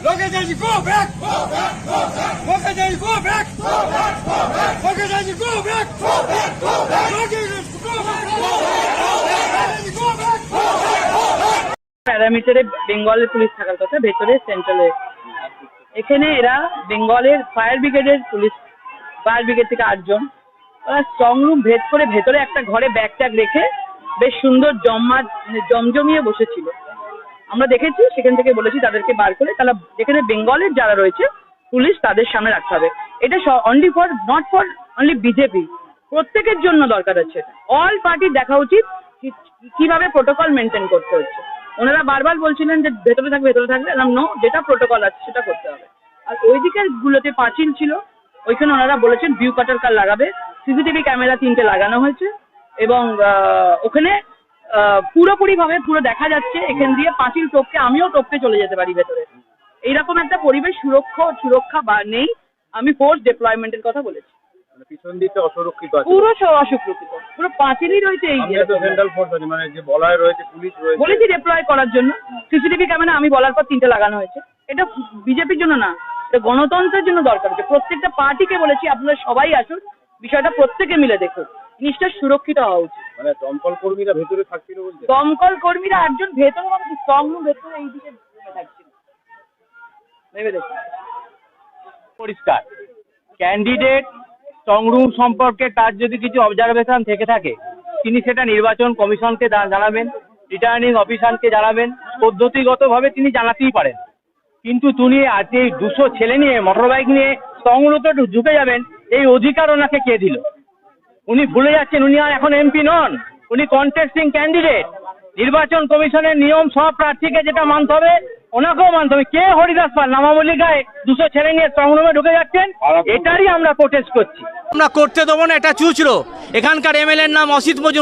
Go back! Go back! Go back! প্যারামিটারে বেঙ্গলের police থাকার কথা, ভেতরে সেন্ট্রালে এখানে এরা বেঙ্গলের ফায়ার ব্রিগেডের পুলিশ, ফায়ার ব্রিগেড থেকে আটজন ওরা স্ট্রং রুম ভেদ করে ভেতরে একটা ঘরে ব্যাগ ট্যাগ রেখে বেশ সুন্দর জমা জমজমিয়ে বসেছিল আমরা দেখেছি, সেখান থেকে বলেছি তাদেরকে বার করে, তাহলে যেখানে বেঙ্গলের যারা রয়েছে, পুলিশ তাদের সামনে রাখতে হবে। এটা only for not for only BJP প্রত্যেকের জন্য দরকার আছে অল পার্টি দেখা উচিত কীভাবে প্রোটোকল মেনটেন করতে হচ্ছে। ওনারা বারবার বলছিলেন যে ভেতরে থাকবে ভেতরে থাকবে। নো যেটা প্রোটোকল আছে, সেটা করতে হবে। আর ওই দিকের গুলোতে পাঁচিল ছিল, ওইখানে ওনারা বলেছেন ভিউ কাটার কার লাগাবে। সিসিটিভি ক্যামেরা তিনটে লাগানো হয়েছে এবং ওখানে পুরোপুরি ভাবে পুরো দেখা যাচ্ছে। এখান দিয়ে পাঁচিল টপকে আমিও টপকে চলে যেতে পারি ভেতরে। এইরকম একটা পরিবেশ সুরক্ষা সুরক্ষা বা নেই আমি ফোর্স ডেপ্লয়মেন্টের কথা বলেছি। মানে পিছন দিকটা অসুরক্ষিত আছে। পুরো স- অসুরক্ষিত। পুরো পাঁচিলই রয়েছে এই সামনে সেন্ট্রাল ফোর্স আছে মানে যে বলয় রয়েছে পুলিশ রয়েছে। বলেছি ডিপ্লয় করার জন্য। সিসিটিভি ক্যামেরা আমি বলার পর তিনটে লাগানো হয়েছে। এটা বিজেপির জন্য না এটা গণতন্ত্রের জন্য দরকার প্রত্যেকটা পার্টিকে বলেছি আপনারা সবাই আসুন বিষয়টা প্রত্যেকে মিলে দেখুন। জিনিসটা সুরক্ষিত হওয়া উচিত। মানে দমকল কর্মীরা ভেতরে থাকছিল বলছে দমকল কর্মীরা একজন ভেতরে মানে স্ট্রং রুম ভেতরে এই দিকে রুমে থাকছিল। ভেবে দেখুন। পরিষ্কার। ক্যান্ডিডেট স্ট্রংরুম সম্পর্কে তার যদি কিছু অবজারভেশন থেকে থাকে তিনি সেটা নির্বাচন কমিশনকে জানাবেন রিটার্নিং অফিসারকে জানাবেন পদ্ধতিগতভাবে তিনি জানাতেই পারেন। কিন্তু তিনি আজকে এই দুশো ছেলে নিয়ে মোটর বাইক নিয়ে স্ট্রংরুমে ঢুকে যাবেন এই অধিকার ওনাকে কে দিল? উনি ভুলে যাচ্ছেন, উনি আর এখন এমপি নন। উনি কন্টেস্টিং ক্যান্ডিডেট নির্বাচন কমিশনের নিয়ম সব প্রার্থীকে যেটা মানতে হবে, ওনাকেও মানতে হবে। কে হরিদাস পাল? নামাবলিকায় দুশো ছেলে নিয়ে সংগ্রামে ঢুকে যাচ্ছেন, এটারই আমরা প্রোটেস্ট করছি। আমরা করতে দেবো না, এটা চুচরো এখানকার এমএলএর নাম অসিত মজুম